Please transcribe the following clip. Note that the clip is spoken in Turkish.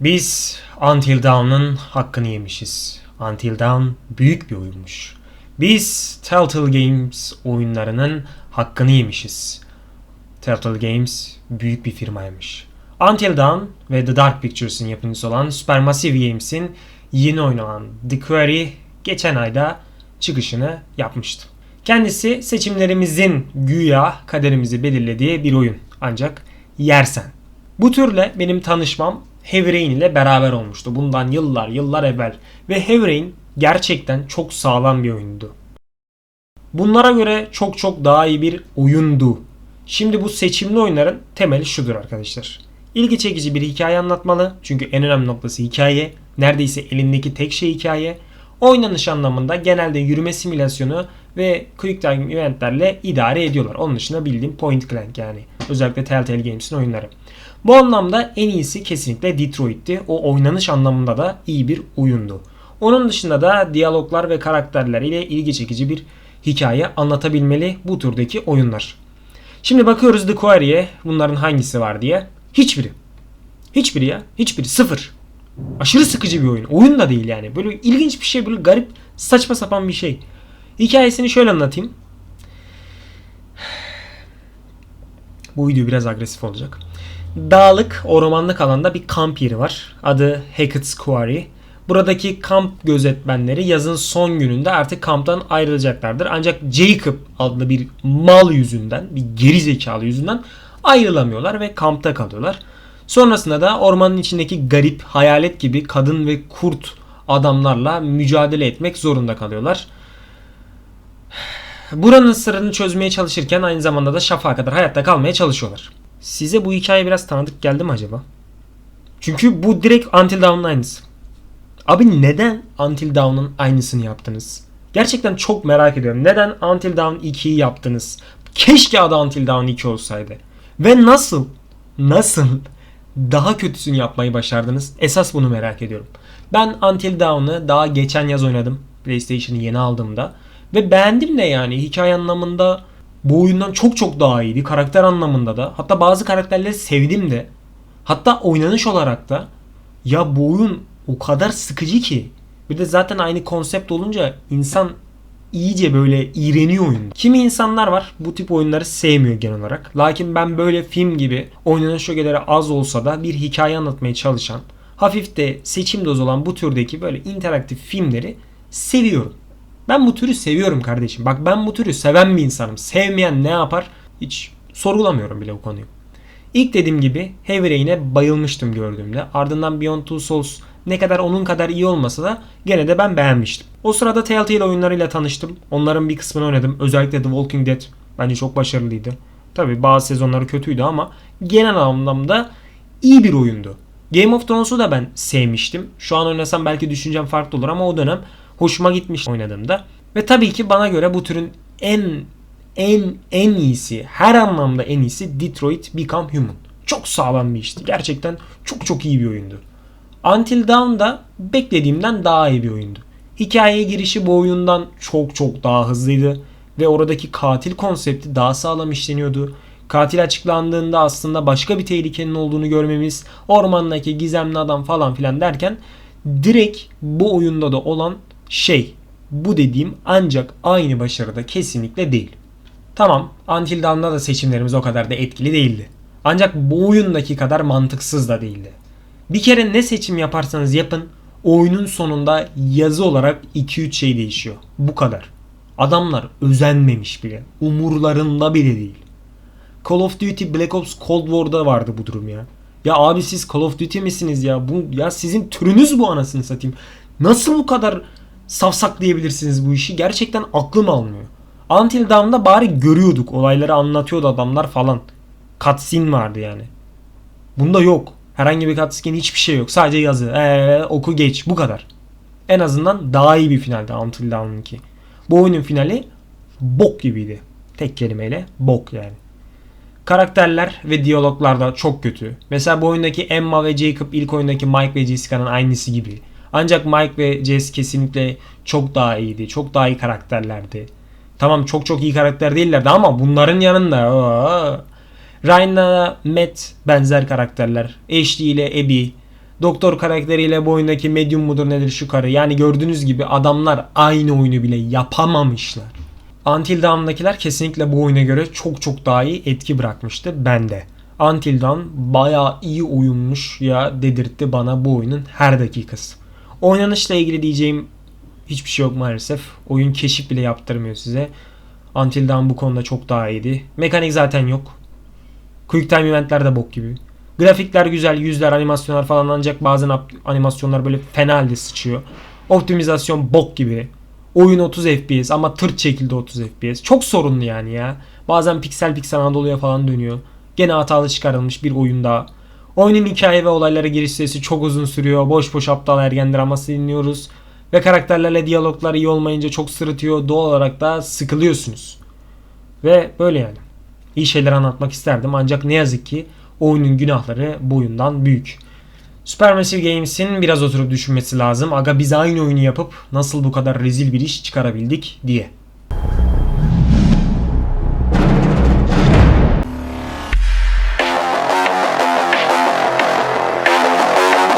Biz Until Dawn'ın hakkını yemişiz. Until Dawn büyük bir oyunmuş. Biz Telltale Games oyunlarının hakkını yemişiz. Telltale Games büyük bir firmaymış. Until Dawn ve The Dark Pictures'ın yapımcısı olan Supermassive Games'in yeni oynanan The Quarry geçen ayda çıkışını yapmıştı. Kendisi seçimlerimizin güya kaderimizi belirlediği bir oyun. Ancak yersen. Bu türle benim tanışmam Heavy Rain ile beraber olmuştu. Bundan yıllar yıllar evvel. Ve Heavy Rain gerçekten çok sağlam bir oyundu. Bunlara göre çok çok daha iyi bir oyundu. Şimdi bu seçimli oyunların temeli şudur arkadaşlar. İlgi çekici bir hikaye anlatmalı. Çünkü en önemli noktası hikaye. Neredeyse elindeki tek şey hikaye. Oynanış anlamında genelde yürüme simülasyonu ve quick time eventlerle idare ediyorlar. Onun dışında bildiğim point clank yani. Özellikle Telltale Games'in oyunları. Bu anlamda en iyisi kesinlikle Detroit'ti. O oynanış anlamında da iyi bir oyundu. Onun dışında da diyaloglar ve karakterler ile ilgi çekici bir hikaye anlatabilmeli bu türdeki oyunlar. Şimdi bakıyoruz The Quarry'e bunların hangisi var diye. Hiçbiri. Hiçbiri ya. Hiçbiri. Sıfır. Aşırı sıkıcı bir oyun. Oyun da değil yani. Böyle ilginç bir şey. Böyle garip saçma sapan bir şey. Hikayesini şöyle anlatayım. Bu video biraz agresif olacak. Dağlık, ormanlık alanda bir kamp yeri var. Adı Hackett's Quarry. Buradaki kamp gözetmenleri yazın son gününde artık kamptan ayrılacaklardır. Ancak Jacob adlı bir mal yüzünden, bir geri zekalı yüzünden ayrılamıyorlar ve kampta kalıyorlar. Sonrasında da ormanın içindeki garip, hayalet gibi kadın ve kurt adamlarla mücadele etmek zorunda kalıyorlar. Buranın sırrını çözmeye çalışırken aynı zamanda da şafağa kadar hayatta kalmaya çalışıyorlar. Size bu hikaye biraz tanıdık geldi mi acaba? Çünkü bu direkt Until Dawn'ın aynısı. Abi neden Until Dawn'ın aynısını yaptınız? Gerçekten çok merak ediyorum. Neden Until Dawn 2'yi yaptınız? Keşke adı Until Dawn 2 olsaydı. Ve nasıl? Nasıl? Daha kötüsünü yapmayı başardınız. Esas bunu merak ediyorum. Ben Until Dawn'ı daha geçen yaz oynadım. PlayStation'ı yeni aldığımda. Ve beğendim de yani hikaye anlamında bu oyundan çok çok daha iyiydi. Karakter anlamında da. Hatta bazı karakterleri sevdim de. Hatta oynanış olarak da. Ya bu oyun o kadar sıkıcı ki. Bir de zaten aynı konsept olunca insan iyice böyle iğreniyor oyun. Kimi insanlar var bu tip oyunları sevmiyor genel olarak. Lakin ben böyle film gibi oynanış ögeleri az olsa da bir hikaye anlatmaya çalışan, hafif de seçim doz olan bu türdeki böyle interaktif filmleri seviyorum. Ben bu türü seviyorum kardeşim. Bak ben bu türü seven bir insanım. Sevmeyen ne yapar? Hiç sorgulamıyorum bile bu konuyu. İlk dediğim gibi Heavy Rain'e bayılmıştım gördüğümde. Ardından Beyond Two Souls ne kadar onun kadar iyi olmasa da gene de ben beğenmiştim. O sırada Telltale oyunlarıyla tanıştım. Onların bir kısmını oynadım. Özellikle The Walking Dead bence çok başarılıydı. Tabi bazı sezonları kötüydü ama genel anlamda iyi bir oyundu. Game of Thrones'u da ben sevmiştim. Şu an oynasam belki düşüncem farklı olur ama o dönem hoşuma gitmiş oynadığımda. Ve tabii ki bana göre bu türün en en en iyisi, her anlamda en iyisi Detroit Become Human. Çok sağlam bir işti. Gerçekten çok çok iyi bir oyundu. Until Dawn da beklediğimden daha iyi bir oyundu. Hikayeye girişi bu oyundan çok çok daha hızlıydı ve oradaki katil konsepti daha sağlam işleniyordu. Katil açıklandığında aslında başka bir tehlikenin olduğunu görmemiz, ormandaki gizemli adam falan filan derken direkt bu oyunda da olan şey bu dediğim ancak aynı başarıda kesinlikle değil. Tamam Until Dawn'da da seçimlerimiz o kadar da etkili değildi. Ancak bu oyundaki kadar mantıksız da değildi. Bir kere ne seçim yaparsanız yapın oyunun sonunda yazı olarak 2-3 şey değişiyor. Bu kadar. Adamlar özenmemiş bile. Umurlarında bile değil. Call of Duty Black Ops Cold War'da vardı bu durum ya. Ya abi siz Call of Duty misiniz ya? Bu ya sizin türünüz bu anasını satayım. Nasıl bu kadar safsaklayabilirsiniz bu işi? Gerçekten aklım almıyor. Until Dawn'da bari görüyorduk. Olayları anlatıyordu adamlar falan. Cutscene vardı yani. Bunda yok. Herhangi bir cutscene hiçbir şey yok. Sadece yazı. Ee, oku geç. Bu kadar. En azından daha iyi bir finaldi Until Dawn'ınki. Bu oyunun finali bok gibiydi. Tek kelimeyle bok yani. Karakterler ve diyaloglar da çok kötü. Mesela bu oyundaki Emma ve Jacob ilk oyundaki Mike ve Jessica'nın aynısı gibi. Ancak Mike ve Jess kesinlikle çok daha iyiydi. Çok daha iyi karakterlerdi. Tamam çok çok iyi karakter değillerdi ama bunların yanında Ryan'la Matt benzer karakterler. Ashley ile Abby. Doktor karakteriyle bu oyundaki medium mudur nedir şu karı. Yani gördüğünüz gibi adamlar aynı oyunu bile yapamamışlar. Until Dawn'dakiler kesinlikle bu oyuna göre çok çok daha iyi etki bırakmıştı bende. Until Dawn bayağı iyi oyunmuş ya dedirtti bana bu oyunun her dakikası. Oynanışla ilgili diyeceğim hiçbir şey yok maalesef. Oyun keşif bile yaptırmıyor size. Until Dawn bu konuda çok daha iyiydi. Mekanik zaten yok. Quick time eventler de bok gibi. Grafikler güzel, yüzler, animasyonlar falan ancak ap- animasyonlar böyle fena halde sıçıyor. Optimizasyon bok gibi. Oyun 30 FPS ama tırt şekilde 30 FPS. Çok sorunlu yani ya. Bazen piksel piksel Anadolu'ya falan dönüyor. Gene hatalı çıkarılmış bir oyun daha. Oyunun hikaye ve olaylara giriş süresi çok uzun sürüyor. Boş boş aptal ergen draması dinliyoruz. Ve karakterlerle diyaloglar iyi olmayınca çok sırıtıyor. Doğal olarak da sıkılıyorsunuz. Ve böyle yani. İyi şeyler anlatmak isterdim ancak ne yazık ki oyunun günahları bu oyundan büyük. Supermassive Games'in biraz oturup düşünmesi lazım. Aga biz aynı oyunu yapıp nasıl bu kadar rezil bir iş çıkarabildik diye.